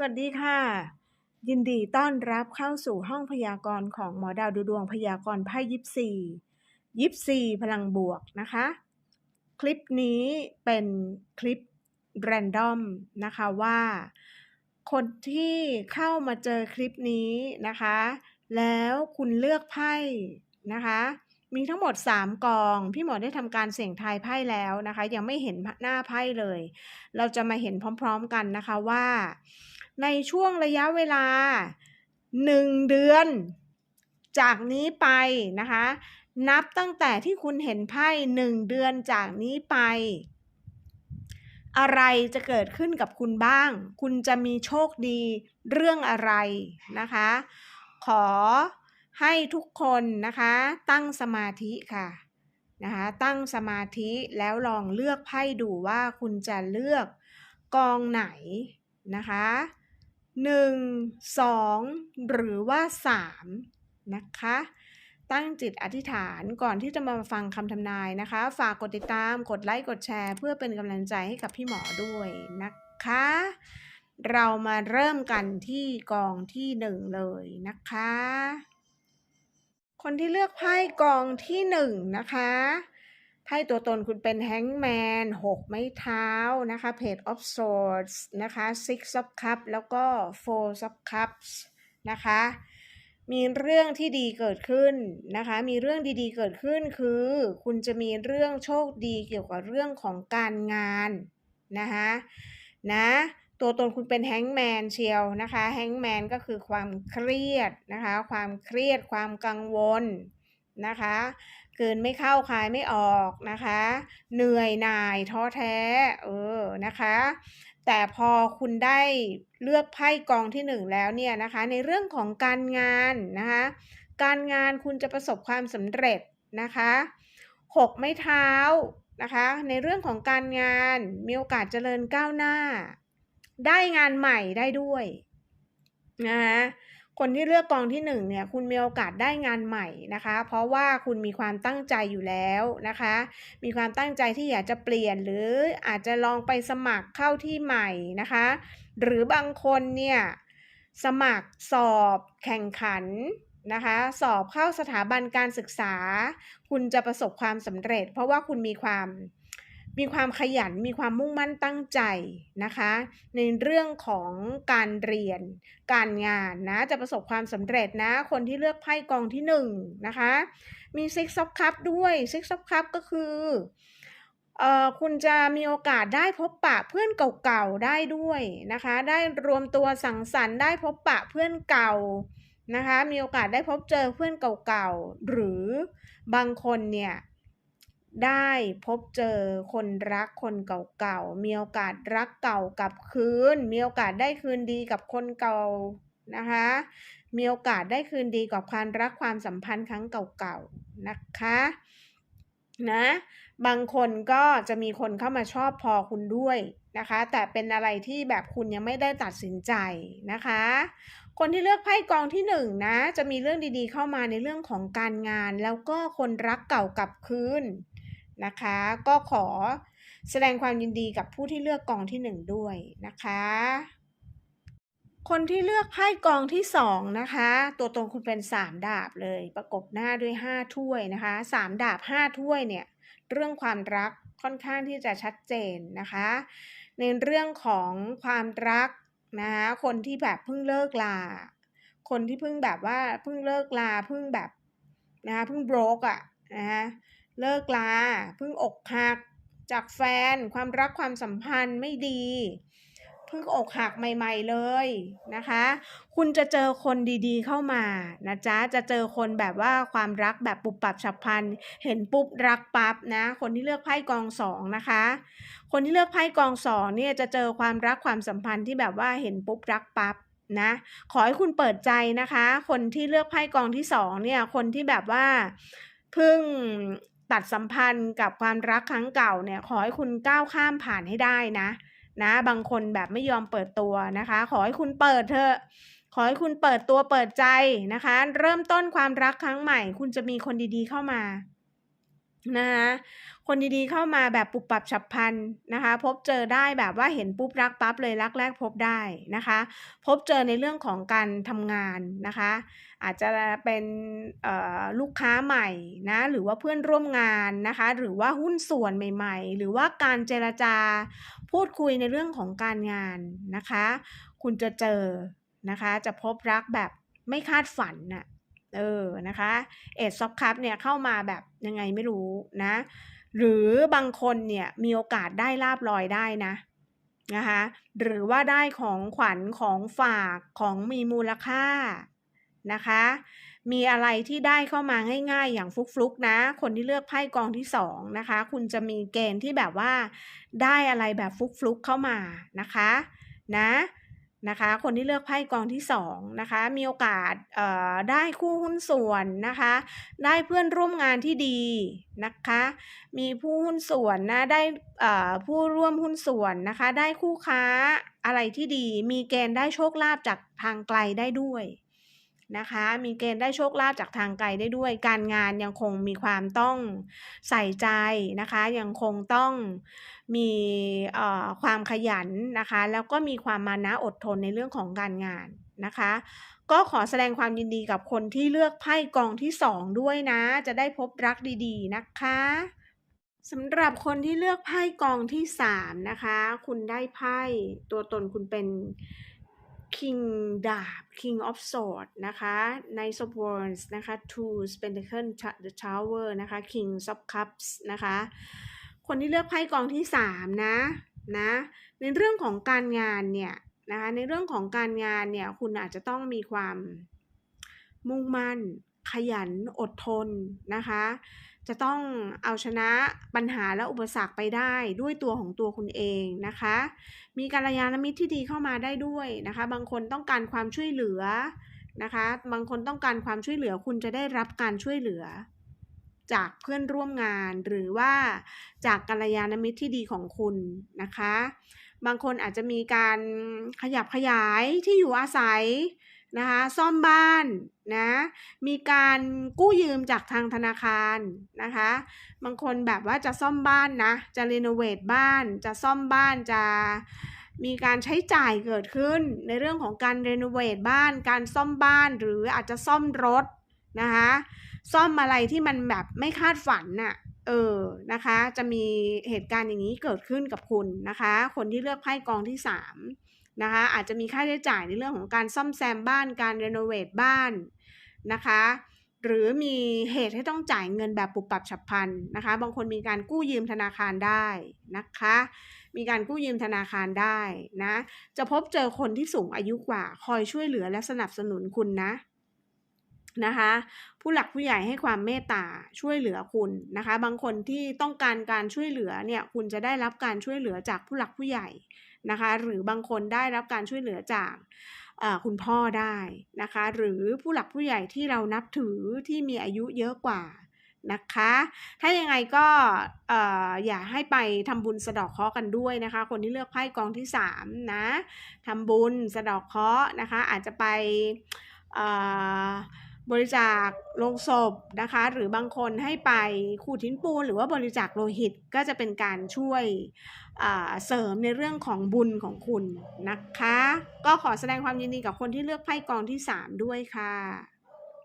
สวัสดีค่ะ ยินดีต้อนรับเข้าสู่ห้องพยากรณ์ของหมอดาวดูดวงพยากรณ์ไพ่ยิปซียิปซีพลังบวกนะคะ คลิปนี้เป็นคลิปแรนดอมนะคะว่า คนที่เข้ามาเจอคลิปนี้นะคะ แล้วคุณเลือกไพ่นะคะ มีทั้งหมด 3 กอง พี่หมอได้ทำการเสี่ยงทายไพ่แล้วนะคะ ยังไม่เห็นหน้าไพ่เลย เราจะมาเห็นพร้อมๆกันนะคะว่า ในช่วงระยะเวลา 1 เดือน จากนี้ไปนะคะ นับตั้งแต่ที่คุณเห็นไพ่หนึ่งเดือนจากนี้ไป อะไรจะเกิดขึ้นกับคุณบ้าง คุณจะมีโชคดีเรื่องอะไรนะคะ ขอ ให้ทุกคนนะคะตั้งสมาธิค่ะนะคะตั้งสมาธิแล้วลองเลือกไพ่ดูว่าคุณจะเลือกกองไหนนะคะหนึ่งสองหรือว่าสามนะคะตั้งจิตอธิษฐานก่อนที่จะมาฟังคำทำนายนะคะ ฝากกดติดตามกดไลค์กดแชร์เพื่อเป็นกำลังใจให้กับพี่หมอด้วยนะคะ เรามาเริ่มกันที่กองที่หนึ่งเลยนะคะ คนที่เลือกไพ่กองที่หนึ่งนะคะไพ่ตัวตนคุณเป็นแฮงแมนหกไม้เท้านะคะเพจ of swords นะคะ six of cups แล้วก็ four of cups นะคะ มีเรื่องที่ดีเกิดขึ้นนะคะ มีเรื่องดีๆเกิดขึ้นคือ คุณจะมีเรื่องโชคดีเกี่ยวกับเรื่องของการงานนะคะนะ ตัวตนคุณเป็นแฮงแมนเชียวนะคะแฮงแมนก็คือความเครียดนะคะ ความเครียดความกังวลนะคะเกินไม่เข้าคายไม่ออกนะคะ เหนื่อยหน่ายท้อแท้เออนะคะ แต่พอคุณได้เลือกไพ่กองที่หนึ่งแล้วเนี่ยนะคะ ในเรื่องของการงานนะคะ การงานคุณจะประสบความสำเร็จนะคะหกไม้เท้านะคะ ในเรื่องของการงานมีโอกาสเจริญก้าวหน้า ได้งานใหม่ได้ด้วยนะคะคนที่เลือกกองที่1เนี่ยคุณมีโอกาสได้งานใหม่นะคะ เพราะว่าคุณมีความตั้งใจอยู่แล้วนะคะ มีความตั้งใจที่อยากจะเปลี่ยนหรืออาจจะลองไปสมัครเข้าที่ใหม่นะคะ หรือบางคนเนี่ยสมัครสอบแข่งขันนะคะสอบเข้าสถาบันการศึกษา คุณจะประสบความสำเร็จ เพราะว่าคุณมีความ มีความขยันมีความมุ่งมั่นตั้งใจนะคะ ในเรื่องของการเรียน การงานนะจะประสบความสำเร็จนะ คนที่เลือกไพ่กองที่1นนะคะมี Six of Cups ด้วย Six of Cups ก็คือเอ่อคุณจะมีโอกาสได้พบปะเพื่อนเก่าๆได้ด้วยนะคะ ได้รวมตัวสังสรรค์ได้พบปะเพื่อนเก่านะคะ มีโอกาสได้พบเจอเพื่อนเก่าๆหรือบางคนเนี่ย ได้พบเจอคนรักคนเก่าๆ มีโอกาสรักเก่ากับคืน มีโอกาสได้คืนดีกับคนเก่านะคะ มีโอกาสได้คืนดีกับความรักความสัมพันธ์ครั้งเก่าๆ นะคะนะบางคนก็จะมีคนเข้ามาชอบพอคุณด้วยนะคะ แต่เป็นอะไรที่แบบคุณยังไม่ได้ตัดสินใจนะคะ คนที่เลือกไพ่กองที่หนึ่งนะจะมีเรื่องดีๆเข้ามาในเรื่องของการงาน แล้วก็คนรักเก่ากลับคืน นะคะ ก็ขอแสดงความยินดีกับผู้ที่เลือกกองที่ 1 ด้วยนะคะ คนที่เลือกไพ่กองที่ 2 นะคะ ตัวตรงคุณเป็น 3 ดาบเลย ประกบหน้าด้วย 5 ถ้วยนะคะ 3 ดาบ 5 ถ้วยเนี่ย เรื่องความรักค่อนข้างที่จะชัดเจนนะคะ ในเรื่องของความรักนะคะคนที่แบบเพิ่งเลิกลา คนที่เพิ่งแบบว่าเพิ่งเลิกลาเพิ่งแบบนะคะเพิ่งโบรกอะนะคะ เลิกลาเพิ่งอกหัก จากแฟนความรักความสัมพันธ์ไม่ดีเพิ่งอกหักใหม่ ๆเลยนะคะ คุณจะเจอคนดีๆเข้ามานะจ๊ะ จะเจอคนแบบว่าความรักแบบปุบปับฉับพลัน เห็นปุ๊บรักปั๊บนะ คนที่เลือกไพ่กองสองนะคะ คนที่เลือกไพ่กองสองเนี่ยจะเจอความรักความสัมพันธ์ที่แบบว่าเห็นปุ๊บรักปั๊บนะ ขอให้คุณเปิดใจนะคะ คนที่เลือกไพ่กองที่สองเนี่ย คนที่แบบว่าเพิ่ง ตัดสัมพันธ์กับความรักครั้งเก่าเนี่ยขอให้คุณก้าวข้ามผ่านให้ได้นะนะบางคนแบบไม่ยอมเปิดตัวนะคะ ขอให้คุณเปิดเถอะขอให้คุณเปิดตัวเปิดใจนะคะ เริ่มต้นความรักครั้งใหม่ คุณจะมีคนดีๆเข้ามา นะคะคนดีๆเข้ามาแบบปุบปับฉับพลันนะคะ พบเจอได้แบบว่าเห็นปุ๊บรักปั๊บเลยรักแรกพบได้นะคะ พบเจอในเรื่องของการทำงานนะคะ อาจจะเป็นลูกค้าใหม่นะหรือว่าเพื่อนร่วมงานนะคะ หรือว่าหุ้นส่วนใหม่ๆ หรือว่าการเจรจาพูดคุยในเรื่องของการงานนะคะ คุณจะเจอนะคะ จะพบรักแบบไม่คาดฝันน่ะ เออนะคะเอดซอฟคัพเนี่ยเข้ามาแบบยังไงไม่รู้นะ หรือบางคนเนี่ยมีโอกาสได้ลาบลอยได้นะนะคะหรือว่าได้ของขวัญของฝากของมีมูลค่านะคะ มีอะไรที่ได้เข้ามาง่ายๆ อย่างฟลุกๆนะ คนที่เลือกไพ่กองที่สองนะคะ คุณจะมีเกณฑ์ที่แบบว่า ได้อะไรแบบฟลุกๆเข้ามานะคะ นะ นะคะ คนที่เลือกไพ่กองที่สองนะคะ มีโอกาสได้คู่หุ้นส่วนนะคะ ได้เพื่อนร่วมงานที่ดีนะคะ มีผู้หุ้นส่วนนะ ได้ผู้ร่วมหุ้นส่วนนะคะ ได้คู่ค้าอะไรที่ดี มีเกณฑ์ได้โชคลาภจากทางไกลได้ด้วย นะคะ มีเกณฑ์ได้โชคลาภจากทางไกลได้ด้วย การงานยังคงมีความต้องใส่ใจนะคะ ยังคงต้องมีความขยันนะคะ แล้วก็มีความมานะอดทนในเรื่องของการงานนะคะ ก็ขอแสดงความยินดีกับคนที่เลือกไพ่กองที่ 2 ด้วยนะ จะได้พบรักดีๆนะคะสำหรับคนที่เลือกไพ่กองที่ 3 นะคะ คุณได้ไพ่ตัวตนคุณเป็น King ดาบ King of Swords นะคะ Knight of Wands นะคะ Two Pentacle The Tower นะคะ King of Cups นะคะ คนที่เลือกไพ่กองที่ 3 นะนะ ในเรื่องของการงานเนี่ยนะคะ ในเรื่องของการงานเนี่ย คุณอาจจะต้องมีความมุ่งมั่น ขยันอดทนนะคะ จะต้องเอาชนะปัญหาและอุปสรรคไปได้ด้วยตัวของตัวคุณเองนะคะ มีกัลยาณมิตรที่ดีเข้ามาได้ด้วยนะคะ บางคนต้องการความช่วยเหลือนะคะ บางคนต้องการความช่วยเหลือคุณจะได้รับการช่วยเหลือ จากเพื่อนร่วมงานหรือว่าจากกัลยาณมิตรที่ดีของคุณนะคะ บางคนอาจจะมีการขยับขยายที่อยู่อาศัย นะคะซ่อมบ้านนะมีการกู้ยืมจากทางธนาคารนะคะบางคนแบบว่าจะซ่อมบ้านนะจะรีโนเวทบ้าน จะซ่อมบ้านจะมีการใช้จ่ายเกิดขึ้นในเรื่องของการรีโนเวทบ้าน การซ่อมบ้านหรืออาจจะซ่อมรถนะคะซ่อมอะไรที่มันแบบไม่คาดฝันน่ะเออนะคะ จะมีเหตุการณ์อย่างนี้เกิดขึ้นกับคุณนะคะ คนที่เลือกไพ่กองที่3 นะคะอาจจะมีค่าใช้จ่ายในเรื่องของการซ่อมแซมบ้านการรีโนเวทบ้านนะคะหรือมีเหตุให้ต้องจ่ายเงินแบบปุบปับฉับพลันนะคะ บางคนมีการกู้ยืมธนาคารได้นะคะ มีการกู้ยืมธนาคารได้นะ จะพบเจอคนที่สูงอายุกว่า คอยช่วยเหลือและสนับสนุนคุณนะนะคะ ผู้หลักผู้ใหญ่ให้ความเมตตาช่วยเหลือคุณนะคะ บางคนที่ต้องการการช่วยเหลือเนี่ย คุณจะได้รับการช่วยเหลือจากผู้หลักผู้ใหญ่ นะคะ หรือบางคนได้รับการช่วยเหลือจากคุณพ่อได้นะคะ หรือผู้หลักผู้ใหญ่ที่เรานับถือที่มีอายุเยอะกว่านะคะ ถ้ายังไงก็อย่าให้ไปทำบุญสะดอกเคาะกันด้วยนะคะ คนที่เลือกไพ่กองที่3นะทำบุญสะดอกเคาะนะคะ อาจจะไป บริจาคโลงศพนะคะ หรือบางคนให้ไปขูดทิ้นปูน หรือว่าบริจาคโลหิตก็จะเป็นการช่วยเสริมในเรื่องของบุญของคุณนะคะ ก็ขอแสดงความยินดีกับคนที่เลือกไพ่กองที่ 3 ด้วยค่ะ